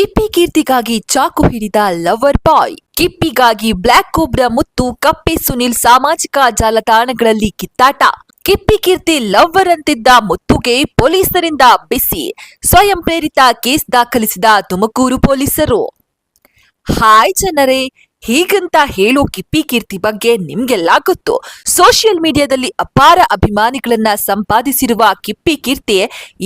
ಕಿಪ್ಪಿ ಕೀರ್ತಿಗಾಗಿ ಚಾಕು ಹಿಡಿದ ಲವರ್ ಬಾಯ್. ಕಿಪ್ಪಿಗಾಗಿ ಬ್ಲಾಕ್ ಕೋಬ್ರಾ ಮುತ್ತು ಕಪ್ಪೆ ಸುನಿಲ್ ಸಾಮಾಜಿಕ ಜಾಲತಾಣಗಳಲ್ಲಿ ಕಿತ್ತಾಟ. ಕಿಪ್ಪಿ ಕೀರ್ತಿ ಲವ್ವರ್ ಅಂತಿದ್ದ ಮುತ್ತುಗೆ ಪೊಲೀಸರಿಂದ ಬಿಸಿ. ಸ್ವಯಂ ಪ್ರೇರಿತ ಕೇಸ್ ದಾಖಲಿಸಿದ ತುಮಕೂರು ಪೊಲೀಸರು. ಹಾಯ್ ಜನರೇ, ಹೀಗಂತ ಹೇಳೋ ಕಿಪ್ಪಿ ಕೀರ್ತಿ ಬಗ್ಗೆ ನಿಮ್ಗೆಲ್ಲ ಗೊತ್ತು. ಸೋಷಿಯಲ್ ಮೀಡಿಯಾದಲ್ಲಿ ಅಪಾರ ಅಭಿಮಾನಿಗಳನ್ನ ಸಂಪಾದಿಸಿರುವ ಕಿಪ್ಪಿ ಕೀರ್ತಿ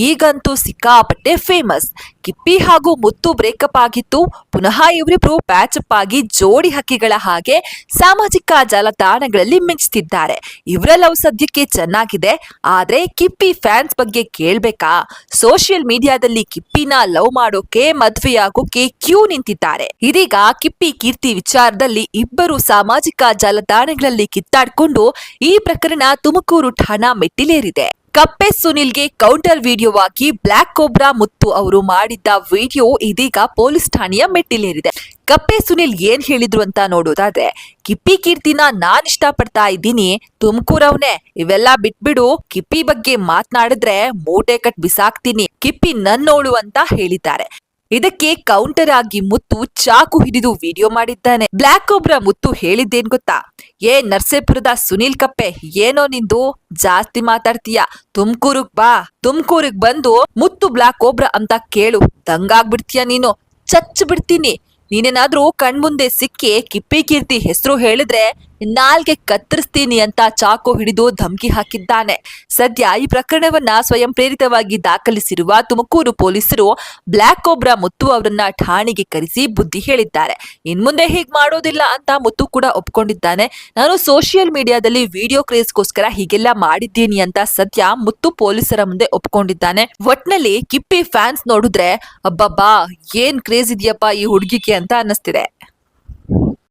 ಈಗಂತೂ ಸಿಕ್ಕಾಪಟ್ಟೆ ಫೇಮಸ್ ಕಿಪ್ಪಿ ಹಾಗೂ ಮುತ್ತು ಬ್ರೇಕಪ್ ಆಗಿತ್ತು. ಪುನಃ ಇವರಿಬ್ರು ಪ್ಯಾಚಪ್ ಆಗಿ ಜೋಡಿ ಹಕ್ಕಿಗಳ ಹಾಗೆ ಸಾಮಾಜಿಕ ಜಾಲತಾಣಗಳಲ್ಲಿ ಮಿಂಚ್ತಿದ್ದಾರೆ. ಇವರ ಲವ್ ಸದ್ಯಕ್ಕೆ ಚೆನ್ನಾಗಿದೆ. ಆದ್ರೆ ಕಿಪ್ಪಿ ಫ್ಯಾನ್ಸ್ ಬಗ್ಗೆ ಕೇಳ್ಬೇಕಾ? ಸೋಷಿಯಲ್ ಮೀಡಿಯಾದಲ್ಲಿ ಕಿಪ್ಪಿನ ಲವ್ ಮಾಡೋಕೆ ಮದ್ವೆಯಾಗೋಕೆ ಕ್ಯೂ ನಿಂತಿದ್ದಾರೆ. ಇದೀಗ ಕಿಪ್ಪಿ ಕೀರ್ತಿ ವಿಚಾರದಲ್ಲಿ ಇಬ್ಬರು ಸಾಮಾಜಿಕ ಜಾಲತಾಣಗಳಲ್ಲಿ ಕಿತ್ತಾಡ್ಕೊಂಡು ಈ ಪ್ರಕರಣ ತುಮಕೂರು ಠಾಣಾ ಮೆಟ್ಟಿಲೇರಿದೆ. ಕಪ್ಪೆ ಸುನಿಲ್ಗೆ ಕೌಂಟರ್ ವಿಡಿಯೋವಾಗಿ ಬ್ಲಾಕ್ ಕೋಬ್ರಾ ಮುತ್ತು ಅವರು ಮಾಡಿದ್ದ ವಿಡಿಯೋ ಇದೀಗ ಪೊಲೀಸ್ ಠಾಣೆಯ ಮೆಟ್ಟಿಲೇರಿದೆ. ಕಪ್ಪೆ ಸುನಿಲ್ ಏನ್ ಹೇಳಿದ್ರು ಅಂತ ನೋಡೋದಾದ್ರೆ, ಕಿಪ್ಪಿ ಕೀರ್ತಿನ ನಾನ್ ಇಷ್ಟಪಡ್ತಾ ಇದ್ದೀನಿ, ತುಮಕೂರವ್ನೆ, ಇವೆಲ್ಲ ಬಿಟ್ಬಿಡು, ಕಿಪ್ಪಿ ಬಗ್ಗೆ ಮಾತನಾಡಿದ್ರೆ ಮೂಟೆ ಕಟ್ ಬಿಸಾಕ್ತೀನಿ, ಕಿಪ್ಪಿ ನನ್ನೋಳು ಅಂತ ಹೇಳಿದ್ದಾರೆ. ಇದಕ್ಕೆ ಕೌಂಟರ್ ಆಗಿ ಮುತ್ತು ಚಾಕು ಹಿಡಿದು ವಿಡಿಯೋ ಮಾಡಿದ್ದಾನೆ. ಬ್ಲಾಕ್ ಒಬ್ರ ಮುತ್ತು ಹೇಳಿದ್ದೇನ್ ಗೊತ್ತಾ? ಏ ನರ್ಸೇಪುರದ ಸುನೀಲ್ ಕಪ್ಪೆ, ಏನೋ ನಿಂದು? ಜಾಸ್ತಿ ಮಾತಾಡ್ತೀಯ. ತುಮಕೂರುಗ್ ಬಾ. ತುಮಕೂರಿಗ್ ಬಂದು ಮುತ್ತು ಬ್ಲಾಕ್ ಒಬ್ರ ಅಂತ ಕೇಳು. ದಂಗಾಗ್ಬಿಡ್ತೀಯ ನೀನು? ಚಚ್ಚ ಬಿಡ್ತೀನಿ ನೀನೇನಾದ್ರೂ ಕಣ್ಮುಂದೆ ಸಿಕ್ಕಿ ಕಿಪ್ಪಿ ಕೀರ್ತಿ ಹೆಸರು ಹೇಳಿದ್ರೆ ನಾಲ್ಗೆ ಕತ್ತರಿಸ್ತೀನಿ ಅಂತ ಚಾಕು ಹಿಡಿದು ಧಮಕಿ ಹಾಕಿದ್ದಾನೆ. ಸದ್ಯ ಈ ಪ್ರಕರಣವನ್ನ ಸ್ವಯಂ ಪ್ರೇರಿತವಾಗಿ ದಾಖಲಿಸಿರುವ ತುಮಕೂರು ಪೊಲೀಸರು ಬ್ಲಾಕ್ ಕೋಬ್ರಾ ಮುತ್ತು ಅವರನ್ನ ಠಾಣೆಗೆ ಕರೆಸಿ ಬುದ್ಧಿ ಹೇಳಿದ್ದಾರೆ. ಇನ್ಮುಂದೆ ಹೀಗ್ ಮಾಡೋದಿಲ್ಲ ಅಂತ ಮುತ್ತು ಕೂಡ ಒಪ್ಕೊಂಡಿದ್ದಾನೆ. ನಾನು ಸೋಷಿಯಲ್ ಮೀಡಿಯಾದಲ್ಲಿ ವಿಡಿಯೋ ಕ್ರೇಜ್ಗೋಸ್ಕರ ಹೀಗೆಲ್ಲ ಮಾಡಿದ್ದೀನಿ ಅಂತ ಸದ್ಯ ಮುತ್ತು ಪೊಲೀಸರ ಮುಂದೆ ಒಪ್ಕೊಂಡಿದ್ದಾನೆ. ಒಟ್ನಲ್ಲಿ ಕಿಪ್ಪಿ ಫ್ಯಾನ್ಸ್ ನೋಡಿದ್ರೆ, ಅಬ್ಬಬ್ಬಾ, ಏನ್ ಕ್ರೇಜ್ ಇದೆಯಪ್ಪ ಈ ಹುಡುಗಿಗೆ ಅಂತ ಅನ್ನಿಸ್ತಿದೆ.